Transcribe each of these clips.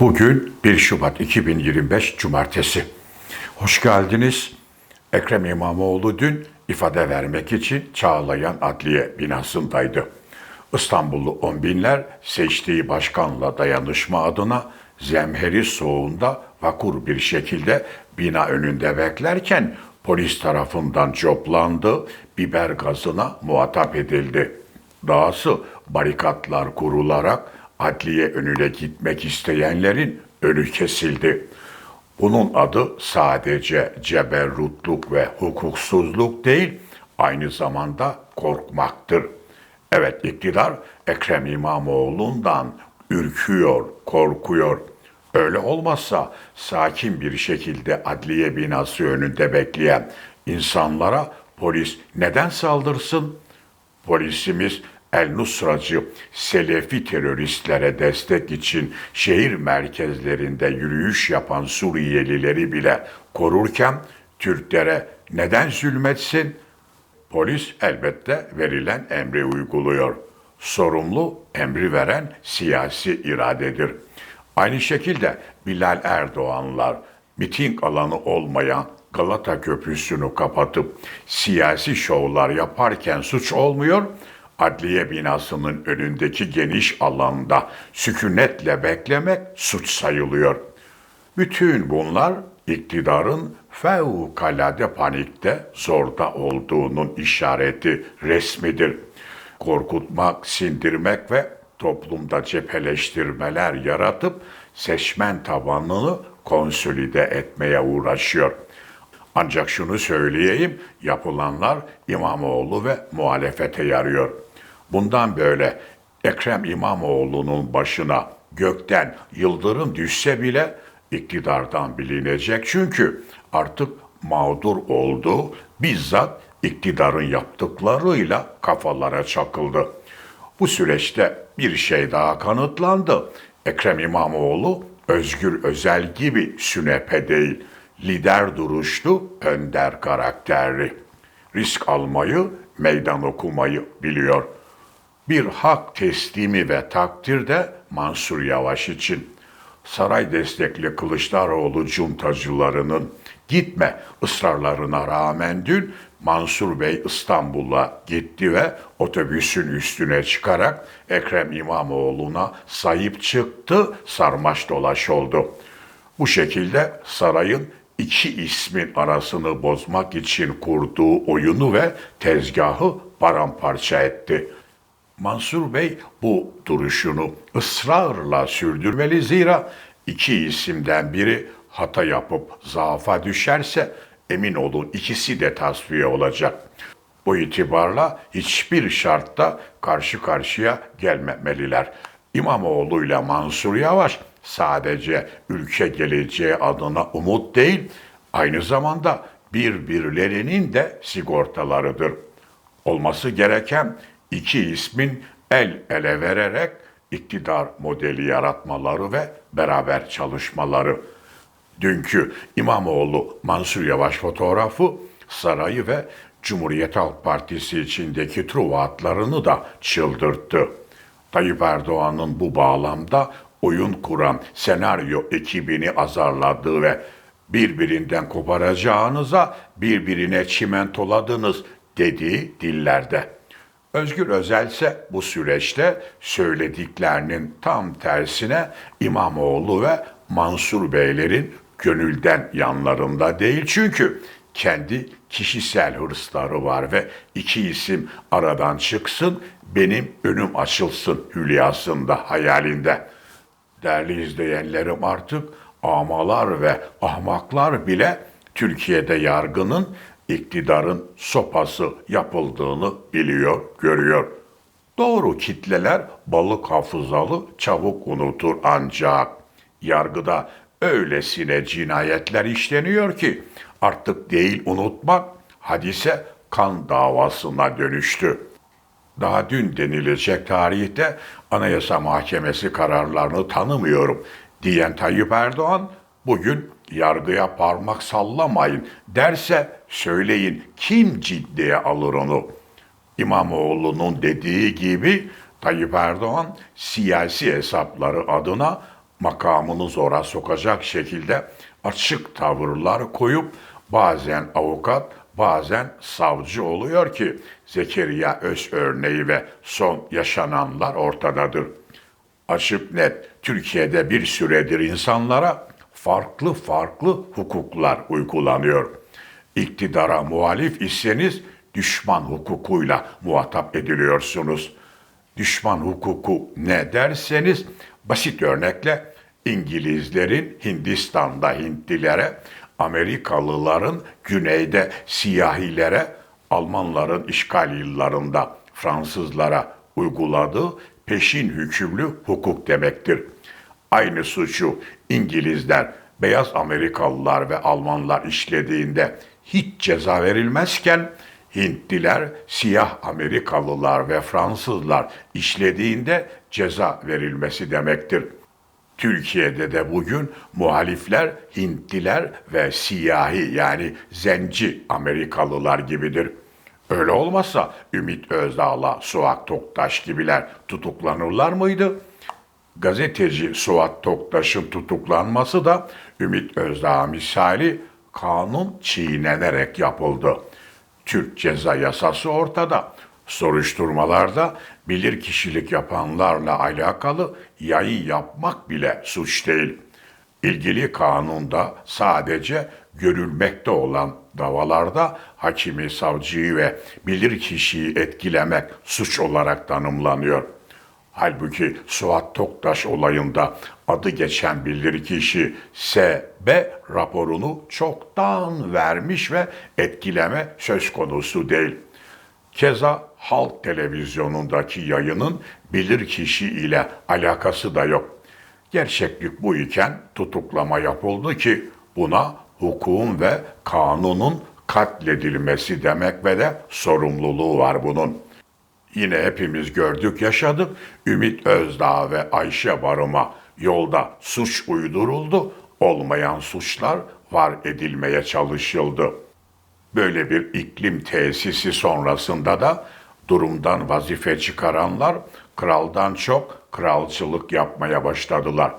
Bugün 1 Şubat 2025 Cumartesi. Hoş geldiniz. Ekrem İmamoğlu dün ifade vermek için Çağlayan Adliye binasındaydı. İstanbullu on binler seçtiği başkanla dayanışma adına zemheri soğuğunda vakur bir şekilde bina önünde beklerken polis tarafından coplandı, biber gazına muhatap edildi. Dahası barikatlar kurularak adliye önüne gitmek isteyenlerin önü kesildi. Bunun adı sadece ceberrutluk ve hukuksuzluk değil, aynı zamanda korkmaktır. Evet iktidar Ekrem İmamoğlu'ndan ürküyor, korkuyor. Öyle olmazsa sakin bir şekilde adliye binası önünde bekleyen insanlara polis neden saldırsın? Polisimiz El Nusracı Selefi teröristlere destek için şehir merkezlerinde yürüyüş yapan Suriyelileri bile korurken Türklere neden zulmetsin? Polis elbette verilen emri uyguluyor. Sorumlu emri veren siyasi iradedir. Aynı şekilde Bilal Erdoğanlar miting alanı olmayan Galata Köprüsü'nü kapatıp siyasi şovlar yaparken suç olmuyor, adliye binasının önündeki geniş alanda sükunetle beklemek suç sayılıyor. Bütün bunlar iktidarın fevkalade panikte zorda olduğunun işareti resmidir. Korkutmak, sindirmek ve toplumda cepheleştirmeler yaratıp seçmen tabanını konsolide etmeye uğraşıyor. Ancak şunu söyleyeyim, yapılanlar İmamoğlu ve muhalefete yarıyor. Bundan böyle Ekrem İmamoğlu'nun başına gökten yıldırım düşse bile iktidardan bilinecek. Çünkü artık mağdur oldu, bizzat iktidarın yaptıklarıyla kafalara çakıldı. Bu süreçte bir şey daha kanıtlandı. Ekrem İmamoğlu Özgür Özel gibi sünepe değil, lider duruşlu, önder karakterli. Risk almayı, meydan okumayı biliyor. Bir hak teslimi ve takdir de Mansur Yavaş için. Saray destekli Kılıçdaroğlu cuntacılarının gitme ısrarlarına rağmen dün Mansur Bey İstanbul'a gitti ve otobüsün üstüne çıkarak Ekrem İmamoğlu'na sahip çıktı, sarmaş dolaş oldu. Bu şekilde sarayın iki ismin arasını bozmak için kurduğu oyunu ve tezgahı paramparça etti. Mansur Bey bu duruşunu ısrarla sürdürmeli zira iki isimden biri hata yapıp zaafa düşerse emin olun ikisi de tasfiye olacak. Bu itibarla hiçbir şartta karşı karşıya gelmemeliler. İmamoğlu ile Mansur Yavaş sadece ülke geleceği adına umut değil, aynı zamanda birbirlerinin de sigortalarıdır. Olması gereken iki ismin el ele vererek iktidar modeli yaratmaları ve beraber çalışmaları. Dünkü İmamoğlu Mansur Yavaş fotoğrafı sarayı ve Cumhuriyet Halk Partisi içindeki truvatlarını da çıldırttı. Tayyip Erdoğan'ın bu bağlamda oyun kuran senaryo ekibini azarladığı ve birbirinden koparacağınıza birbirine çimentoladınız dediği dillerde. Özgür Özel ise bu süreçte söylediklerinin tam tersine İmamoğlu ve Mansur Beylerin gönülden yanlarında değil çünkü kendi kişisel hırsları var ve iki isim aradan çıksın benim önüm açılsın hülyasında hayalinde. Değerli izleyenlerim artık amalar ve ahmaklar bile Türkiye'de yargının iktidarın sopası yapıldığını biliyor, görüyor. Doğru kitleler balık hafızalı çabuk unutur ancak yargıda öylesine cinayetler işleniyor ki artık değil unutmak hadise kan davasına dönüştü. Daha dün denilecek tarihte Anayasa Mahkemesi kararlarını tanımıyorum diyen Tayyip Erdoğan bugün yargıya parmak sallamayın derse söyleyin kim ciddiye alır onu? İmamoğlu'nun dediği gibi Tayyip Erdoğan siyasi hesapları adına makamını zora sokacak şekilde açık tavırlar koyup bazen avukat, bazen savcı oluyor ki Zekeriya öz örneği ve son yaşananlar ortadadır. Açık net Türkiye'de bir süredir insanlara farklı farklı hukuklar uygulanıyor. İktidara muhalif iseniz düşman hukukuyla muhatap ediliyorsunuz. Düşman hukuku ne derseniz basit örnekle İngilizlerin Hindistan'da Hintlilere, Amerikalıların güneyde siyahilere, Almanların işgal yıllarında Fransızlara uyguladığı peşin hükümlü hukuk demektir. Aynı suçu İngilizler, beyaz Amerikalılar ve Almanlar işlediğinde hiç ceza verilmezken Hintliler, siyah Amerikalılar ve Fransızlar işlediğinde ceza verilmesi demektir. Türkiye'de de bugün muhalifler Hintliler ve siyahi yani zenci Amerikalılar gibidir. Öyle olmazsa Ümit Özdağ'la Suat Toktaş gibiler tutuklanırlar mıydı? Gazeteci Suat Toktaş'ın tutuklanması da Ümit Özdağ misali kanun çiğnenerek yapıldı. Türk ceza yasası ortada. Soruşturmalarda bilir kişilik yapanlarla alakalı yayın yapmak bile suç değil. İlgili kanunda sadece görülmekte olan davalarda hakimi, savcıyı ve bilir kişiyi etkilemek suç olarak tanımlanıyor. Halbuki Suat Toktaş olayında adı geçen bilirkişi S.B. raporunu çoktan vermiş ve etkileme söz konusu değil. Keza halk televizyonundaki yayının bilirkişi ile alakası da yok. Gerçeklik bu iken tutuklama yapıldı ki buna hukukun ve kanunun katledilmesi demek ve de sorumluluğu var bunun. Yine hepimiz gördük, yaşadık. Ümit Özdağ ve Ayşe Barım'a yolda suç uyduruldu. Olmayan suçlar var edilmeye çalışıldı. Böyle bir iklim tesisi sonrasında da durumdan vazife çıkaranlar kraldan çok kralcılık yapmaya başladılar.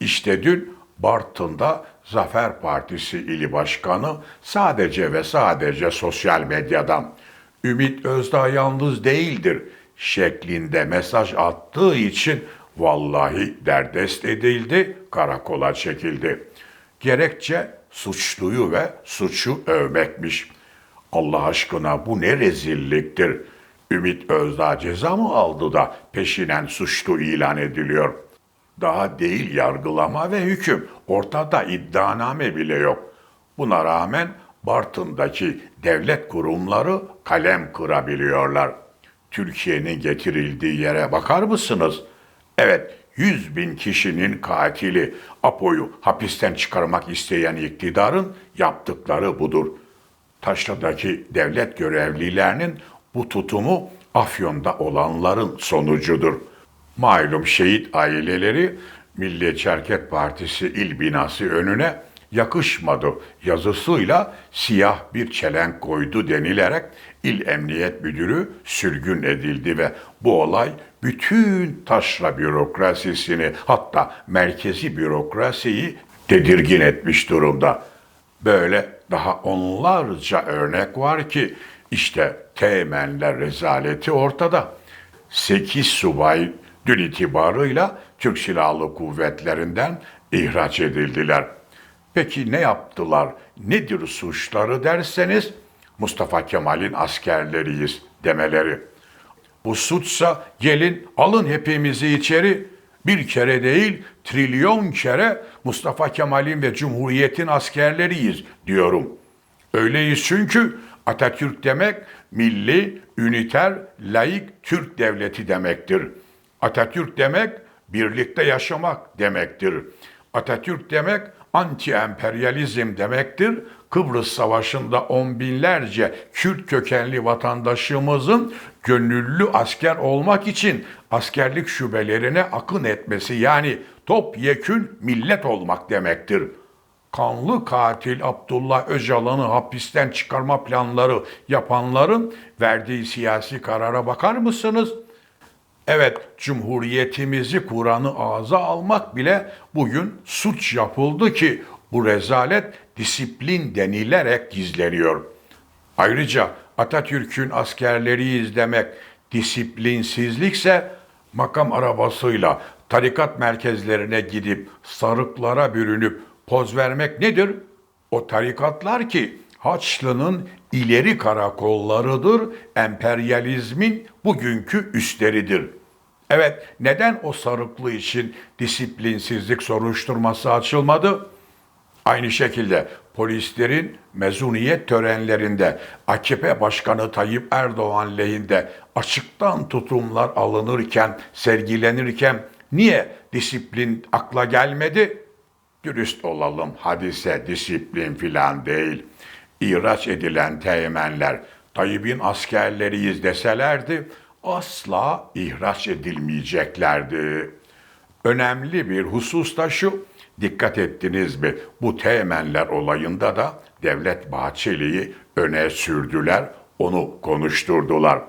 İşte dün Bartın'da Zafer Partisi ili başkanı sadece ve sadece sosyal medyadan Ümit Özdağ yalnız değildir şeklinde mesaj attığı için vallahi derdest edildi, karakola çekildi. Gerekçe suçluyu ve suçu övmekmiş. Allah aşkına bu ne rezilliktir. Ümit Özdağ ceza mı aldı da peşinen suçlu ilan ediliyor. Daha değil yargılama ve hüküm. Ortada iddianame bile yok. Buna rağmen Bartın'daki devlet kurumları kalem kırabiliyorlar. Türkiye'nin getirildiği yere bakar mısınız? Evet, 100 bin kişinin katili Apo'yu hapisten çıkarmak isteyen iktidarın yaptıkları budur. Taşra'daki devlet görevlilerinin bu tutumu Afyon'da olanların sonucudur. Malum şehit aileleri Milliyetçi Hareket Partisi il binası önüne yakışmadı yazısıyla siyah bir çelenk koydu denilerek il emniyet müdürü sürgün edildi ve bu olay bütün taşra bürokrasisini hatta merkezi bürokrasiyi tedirgin etmiş durumda. Böyle daha onlarca örnek var ki işte teğmenler rezaleti ortada. 8 subay dün itibarıyla Türk Silahlı Kuvvetlerinden ihraç edildiler. Peki ne yaptılar? Nedir suçları derseniz Mustafa Kemal'in askerleriyiz demeleri. Bu suçsa gelin alın hepimizi içeri bir kere değil trilyon kere Mustafa Kemal'in ve Cumhuriyet'in askerleriyiz diyorum. Öyleyiz çünkü Atatürk demek milli, üniter, laik Türk devleti demektir. Atatürk demek birlikte yaşamak demektir. Atatürk demek anti-emperyalizm demektir. Kıbrıs Savaşı'nda on binlerce Kürt kökenli vatandaşımızın gönüllü asker olmak için askerlik şubelerine akın etmesi yani topyekün millet olmak demektir. Kanlı katil Abdullah Öcalan'ı hapisten çıkarma planları yapanların verdiği siyasi karara bakar mısınız? Evet, Cumhuriyetimizi Kur'an'ı ağza almak bile bugün suç yapıldı ki bu rezalet disiplin denilerek gizleniyor. Ayrıca Atatürk'ün askerleri izlemek disiplinsizlikse makam arabasıyla tarikat merkezlerine gidip sarıklara bürünüp poz vermek nedir? O tarikatlar ki Haçlı'nın ileri karakollarıdır, emperyalizmin bugünkü üstleridir. Evet, neden o sarıklı için disiplinsizlik soruşturması açılmadı? Aynı şekilde polislerin mezuniyet törenlerinde AKP Başkanı Tayyip Erdoğan lehinde açıktan tutumlar alınırken, sergilenirken niye disiplin akla gelmedi? Dürüst olalım, hadise disiplin filan değil. İhraç edilen teğmenler Tayyip'in askerleriyiz deselerdi asla ihraç edilmeyeceklerdi. Önemli bir husus da şu, dikkat ettiniz mi? Bu teğmenler olayında da Devlet Bahçeli'yi öne sürdüler, onu konuşturdular.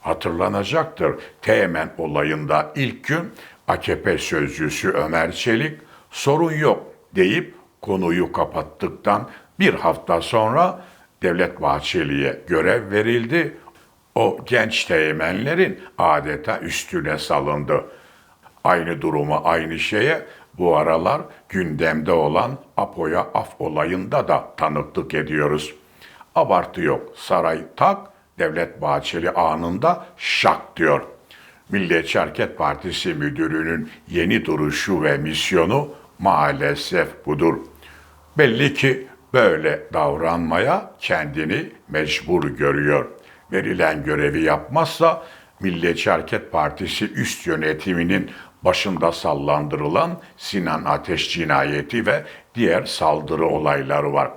Hatırlanacaktır, teğmen olayında ilk gün AKP sözcüsü Ömer Çelik sorun yok deyip konuyu kapattıktan bir hafta sonra Devlet Bahçeli'ye görev verildi. O genç teğmenlerin adeta üstüne salındı. Aynı duruma, aynı şeye bu aralar gündemde olan Apo'ya af olayında da tanıklık ediyoruz. Abartı yok. Saray tak, Devlet Bahçeli anında şak diyor. Milliyetçi Hareket Partisi müdürünün yeni duruşu ve misyonu maalesef budur. Belli ki böyle davranmaya kendini mecbur görüyor. Verilen görevi yapmazsa Milliyetçi Hareket Partisi üst yönetiminin başında sallandırılan Sinan Ateş cinayeti ve diğer saldırı olayları var.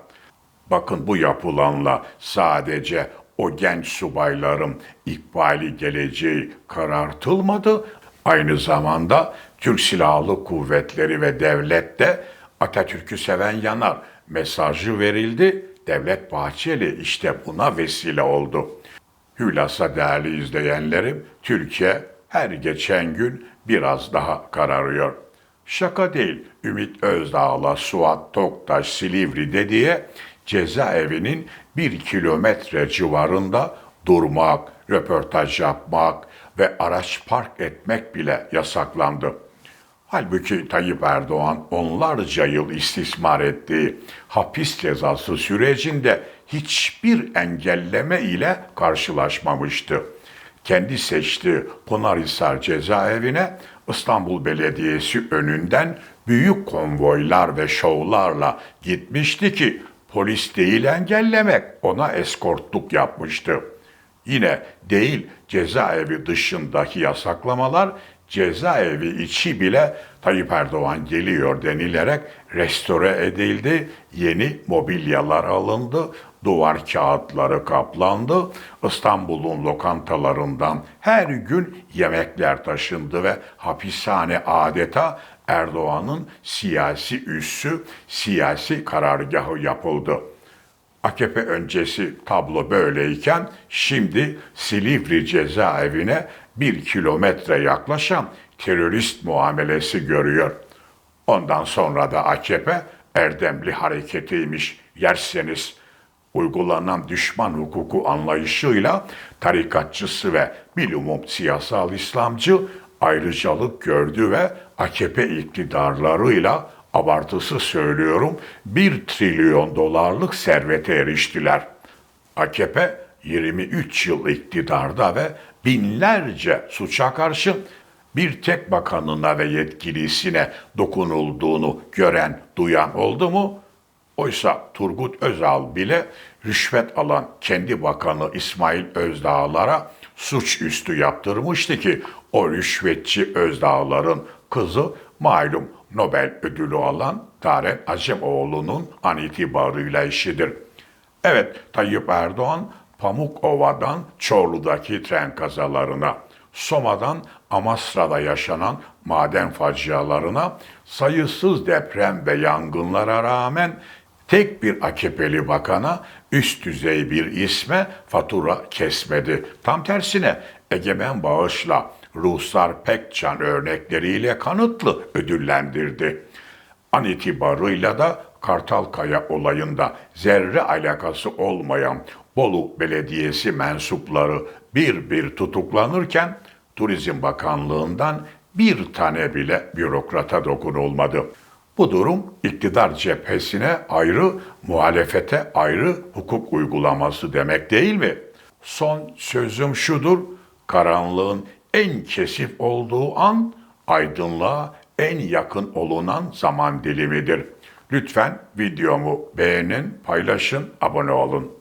Bakın bu yapılanla sadece o genç subayların ikbali geleceği karartılmadı. Aynı zamanda Türk Silahlı Kuvvetleri ve devlette Atatürk'ü seven yanar mesajı verildi. Devlet Bahçeli işte buna vesile oldu. Hülasa değerli izleyenlerim, Türkiye her geçen gün biraz daha kararıyor. Şaka değil, Ümit Özdağ'la Suat Toktaş Silivri'de diye cezaevinin bir kilometre civarında durmak, röportaj yapmak ve araç park etmek bile yasaklandı. Halbuki Tayyip Erdoğan onlarca yıl istismar ettiği hapis cezası sürecinde hiçbir engelleme ile karşılaşmamıştı. Kendi seçtiği Pınarhisar cezaevine İstanbul Belediyesi önünden büyük konvoylar ve şovlarla gitmişti ki polis değil engellemek ona eskortluk yapmıştı. Yine değil cezaevi dışındaki yasaklamalar cezaevi içi bile Tayyip Erdoğan geliyor denilerek restore edildi, yeni mobilyalar alındı, duvar kağıtları kaplandı, İstanbul'un lokantalarından her gün yemekler taşındı ve hapishane adeta Erdoğan'ın siyasi üssü, siyasi karargahı yapıldı. AKP öncesi tablo böyleyken şimdi Silivri cezaevine bir kilometre yaklaşan terörist muamelesi görüyor. Ondan sonra da AKP erdemli hareketiymiş yerseniz uygulanan düşman hukuku anlayışıyla tarikatçısı ve bilumum siyasal İslamcı ayrıcalık gördü ve AKP iktidarlarıyla abartısı söylüyorum 1 trilyon dolarlık servete eriştiler. AKP 23 yıl iktidarda ve binlerce suça karşı bir tek bakanına ve yetkilisine dokunulduğunu gören, duyan oldu mu? Oysa Turgut Özal bile rüşvet alan kendi bakanı İsmail Özdağlar'a suçüstü yaptırmıştı ki o rüşvetçi Özdağlar'ın kızı malum Nobel ödülü alan Taren Acemoğlu'nun an itibarıyla işidir. Evet Tayyip Erdoğan Pamukova'dan Çorlu'daki tren kazalarına, Soma'dan Amasra'da yaşanan maden facialarına, sayısız deprem ve yangınlara rağmen tek bir AKP'li bakana üst düzey bir isme fatura kesmedi. Tam tersine egemen bağışla Ruhsar Pekcan örnekleriyle kanıtlı ödüllendirdi. An itibarıyla da Kartalkaya olayında zerre alakası olmayan Bolu Belediyesi mensupları bir bir tutuklanırken Turizm Bakanlığı'ndan bir tane bile bürokrata dokunulmadı. Bu durum iktidar cephesine ayrı, muhalefete ayrı hukuk uygulaması demek değil mi? Son sözüm şudur, karanlığın en kesif olduğu an aydınlığa en yakın olunan zaman dilimidir. Lütfen videomu beğenin, paylaşın, abone olun.